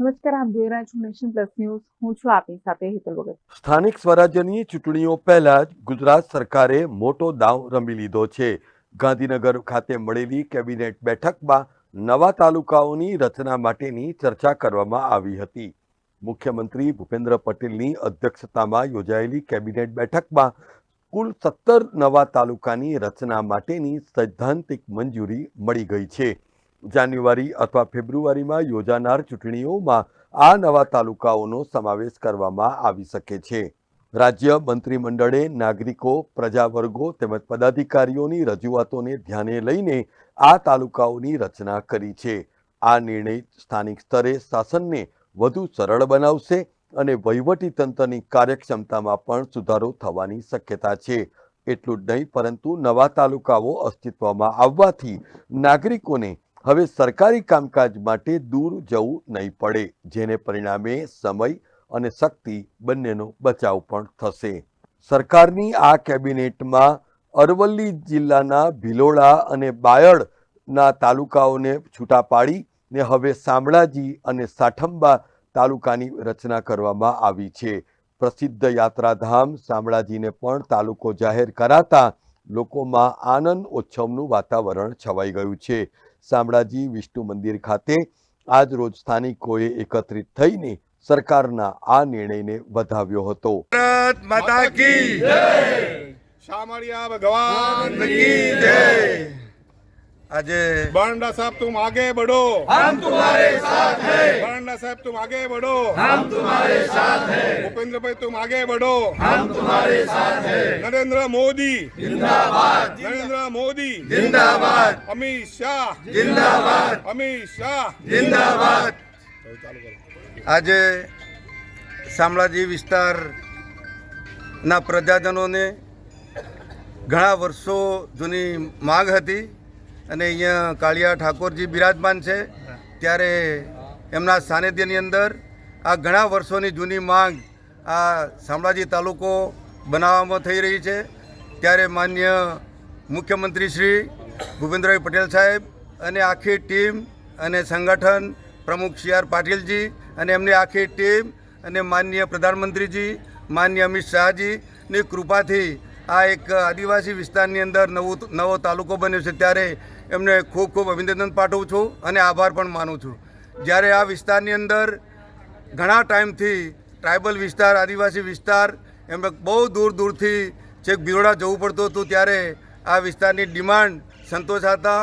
નમસ્કાર આપ જોઈ રહ્યા છો નેશન પ્લસ ન્યૂઝ. હું છું આપની સાથે હેતલ વગર. સ્થાનિક સ્વરાજ્યની ચૂંટણીઓ પહેલા જ ગુજરાત સરકારે મોટો દાવ રમી લીધો છે. ગાંધીનગર ખાતે મળેલી કેબિનેટ બેઠકમાં નવા તાલુકાઓની રચના માટેની ચર્ચા કરવામાં આવી હતી. મુખ્યમંત્રી ભૂપેન્દ્ર પટેલની અધ્યક્ષતામાં યોજાયેલી કેબિનેટ બેઠકમાં કુલ સત્તર નવા તાલુકાની રચના માટેની સૈદ્ધાંતિક મંજૂરી મળી ગઈ છે. જાન્યુઆરી અથવા ફેબ્રુઆરીમાં યોજાનાર ચૂંટણીઓમાં આ નવા તાલુકાઓનો સમાવેશ કરવામાં આવી શકે છે. રાજ્ય મંત્રીમંડળે નાગરિકો, પ્રજાવર્ગો તેમજ પદાધિકારીઓની રજૂઆતોને ધ્યાને લઈને આ તાલુકાઓની રચના કરી છે. આ નિર્ણય સ્થાનિક સ્તરે શાસનને વધુ સરળ બનાવશે અને વહીવટીતંત્રની કાર્યક્ષમતામાં પણ સુધારો થવાની શક્યતા છે. એટલું જ નહીં, પરંતુ નવા તાલુકાઓ અસ્તિત્વમાં આવવાથી નાગરિકોને હવે સરકારી કામકાજ માટે દૂર જવું નહીં પડે, જેને પરિણામે સમય અને શક્તિ બંનેનો બચાવ પણ થશે. સરકારની આ કેબિનેટમાં અરવલ્લી જિલ્લાના ભિલોડા અને બાયડના તાલુકાઓને છૂટા પાડી ને હવે શામળાજી અને સાઠંબા તાલુકાની રચના કરવામાં આવી છે. પ્રસિદ્ધ યાત્રાધામ શામળાજીને પણ તાલુકો જાહેર કરાતા લોકોમાં આનંદ ઉત્સવનું વાતાવરણ છવાઈ ગયું છે. શામળાજી વિષ્ણુ મંદિર ખાતે આજ રોજ સ્થાનિકોએ એકત્રિત થઈને સરકારના આ નિર્ણયને વધાવ્યો હતો. શામળિયા ભગવાન આજે बरंडा साहब तुम आगे बढ़ो हम तुम्हारे साथ हैं बरंडा साहब तुम आगे बढ़ो हम तुम्हारे साथ हैं भूपेंद्र भाई तुम आगे बढ़ो हम तुम्हारे साथ हैं नरेंद्र मोदी जिंदाबाद नरेंद्र मोदी जिंदाबाद अमित शाह जिंदाबाद अमित शाह जिंदाबाद આજે શામળાજી વિસ્તારના પ્રજાજનોને ઘણા વર્ષો જૂની માગ હતી અને અહીંયા કાળિયા ઠાકોરજી બિરાજમાન છે. ત્યારે એમના સાનિધ્યની અંદર આ ઘણા વર્ષોની જૂની માંગ આ શામળાજી તાલુકો બનાવવામાં થઈ રહી છે. ત્યારે માન્ય મુખ્યમંત્રી શ્રી ભૂપેન્દ્રભાઈ પટેલ સાહેબ અને આખી ટીમ અને સંગઠન પ્રમુખ સી આર પાટીલજી અને એમની આખી ટીમ અને માન્ય પ્રધાનમંત્રીજી, માન્ય અમિત શાહજીની કૃપાથી આ એક આદિવાસી વિસ્તારની અંદર નવું, નવો તાલુકો બન્યો છે. ત્યારે એમને ખૂબ ખૂબ અભિનંદન પાઠવું છું અને આભાર પણ માનું છું. જ્યારે આ વિસ્તારની અંદર ઘણા ટાઈમથી ટ્રાઇબલ વિસ્તાર, આદિવાસી વિસ્તાર, એમને બહુ દૂર દૂરથી છેક બિરોડા જવું પડતું હતું ત્યારે આ વિસ્તારની ડિમાન્ડ સંતોષાતા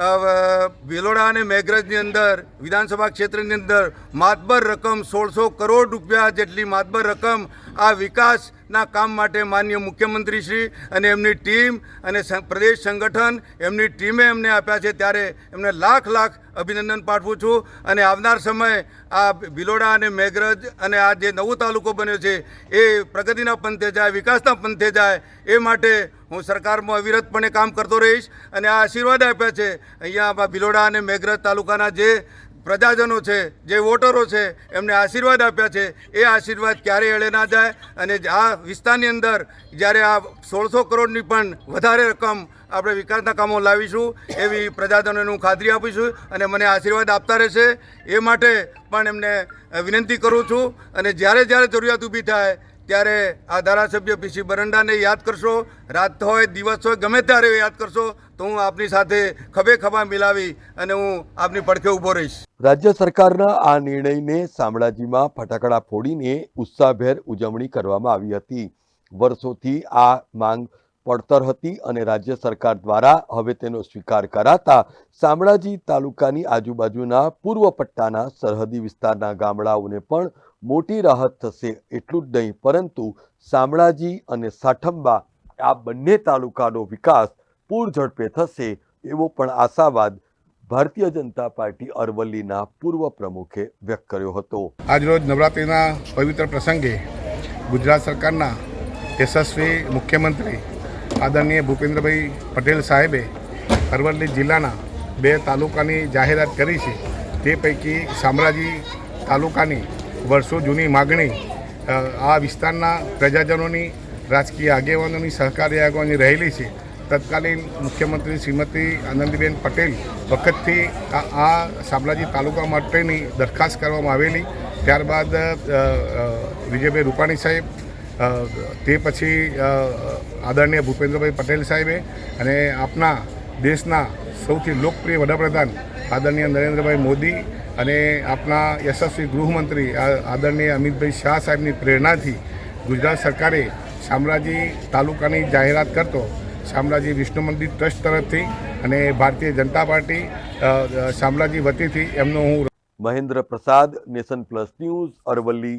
ભિલોડા અને મેઘરજની અંદર, વિધાનસભા ક્ષેત્રની અંદર માતબર રકમ સોળસો કરોડ રૂપિયા જેટલી માતબર રકમ આ વિકાસના કામ માટે માન્ય મુખ્યમંત્રી શ્રી અને એમની ટીમ અને પ્રદેશ સંગઠન એમની ટીમે એમને આપ્યા છે. ત્યારે એમને લાખ લાખ અભિનંદન પાઠવું છું અને આવનાર સમય આ ભિલોડા અને મેઘરજ અને આ જે નવો તાલુકો બન્યો છે, એ પ્રગતિના પંથે જાય, વિકાસના પંથે જાય, એ માટે હું સરકારમાં અવિરતપણે કામ કરતો રહીશ અને આ આશીર્વાદ આપ્યા છે. અહીંયા ભિલોડા અને મેઘરજ તાલુકાના જે પ્રજાજનો છે, જે વોટરો છે, એમને આશીર્વાદ આપ્યા છે. એ આશીર્વાદ ક્યારેય એળે ના જાય અને આ વિસ્તારની અંદર જ્યારે આ સોળસો કરોડની પણ વધારે રકમ આપણે વિકાસના કામો લાવીશું, એવી પ્રજાજનોને હું ખાતરી આપીશું અને મને આશીર્વાદ આપતા રહેશે. એ માટે પણ એમને વિનંતી કરું છું અને જ્યારે જ્યારે જરૂરિયાત ઊભી થાય ત્યારે આ ધારાસભ્ય પીસી બરંડાને યાદ કરશો. રાત હોય, દિવસ હોય, ગમે ત્યારે યાદ કરશો, તો હું આપની સાથે ખભે ખભા મિલાવી અને હું આપની પડખે ઊભો રહીશ. રાજ્ય સરકારના આ નિર્ણયને શામળાજીમાં ફટાકડા ફોડીને ઉત્સાહભેર ઉજવણી કરવામાં આવી હતી. વર્ષોથી આ માંગ પડતર હતી અને રાજ્ય સરકાર દ્વારા હવે તેનો સ્વીકાર કરાતા શામળાજી તાલુકાની આજુબાજુના પૂર્વ પટ્ટાના સરહદી વિસ્તારના ગામડાઓને પણ મોટી રાહત થશે એટલું જ નહીં, પરંતુ શામળાજી અને સાઠંબા આ બંને તાલુકાનો વિકાસ પૂર ઝડપે થશે એવો પણ આશાવાદ ભારતીય જનતા પાર્ટી અરવલ્લીના પૂર્વ પ્રમુખે વ્યક્ત કર્યો હતો. આજરોજ નવરાત્રિના પવિત્ર પ્રસંગે ગુજરાત સરકારના યશસ્વી મુખ્યમંત્રી આદરણીય ભૂપેન્દ્રભાઈ પટેલ સાહેબે અરવલ્લી જિલ્લાના બે તાલુકાની જાહેરાત કરી છે. તે પૈકી શામળાજી તાલુકાની વર્ષો જૂની માગણી આ વિસ્તારના પ્રજાજનોની રાજકીય આગેવાનોની સહકારી આગેવાની રહેલી છે. તત્કાલીન મુખ્યમંત્રી શ્રીમતી આનંદીબેન પટેલ વખતથી આ શામળાજી તાલુકા માટેની દરખાસ્ત કરવામાં આવેલી. ત્યારબાદ વિજયભાઈ રૂપાણી સાહેબ તે પછી આદરણીય ભૂપેન્દ્રભાઈ પટેલ સાહેબે અને આપના દેશના સૌથી લોકપ્રિય વડાપ્રધાન આદરણીય નરેન્દ્રભાઈ મોદી અને આપના યશસ્વી ગૃહમંત્રી આદરણીય અમિતભાઈ શાહ સાહેબની પ્રેરણાથી ગુજરાત સરકારે શામળાજી તાલુકાની જાહેરાત કરતો શામળાજી વિષ્ણુ મંદિર ટ્રસ્ટ તરફથી અને ભારતીય જનતા પાર્ટી શામળાજી વતીથી એમનો હું મહેન્દ્ર પ્રસાદ, નેશન પ્લસ ન્યૂઝ, અરવલ્લી.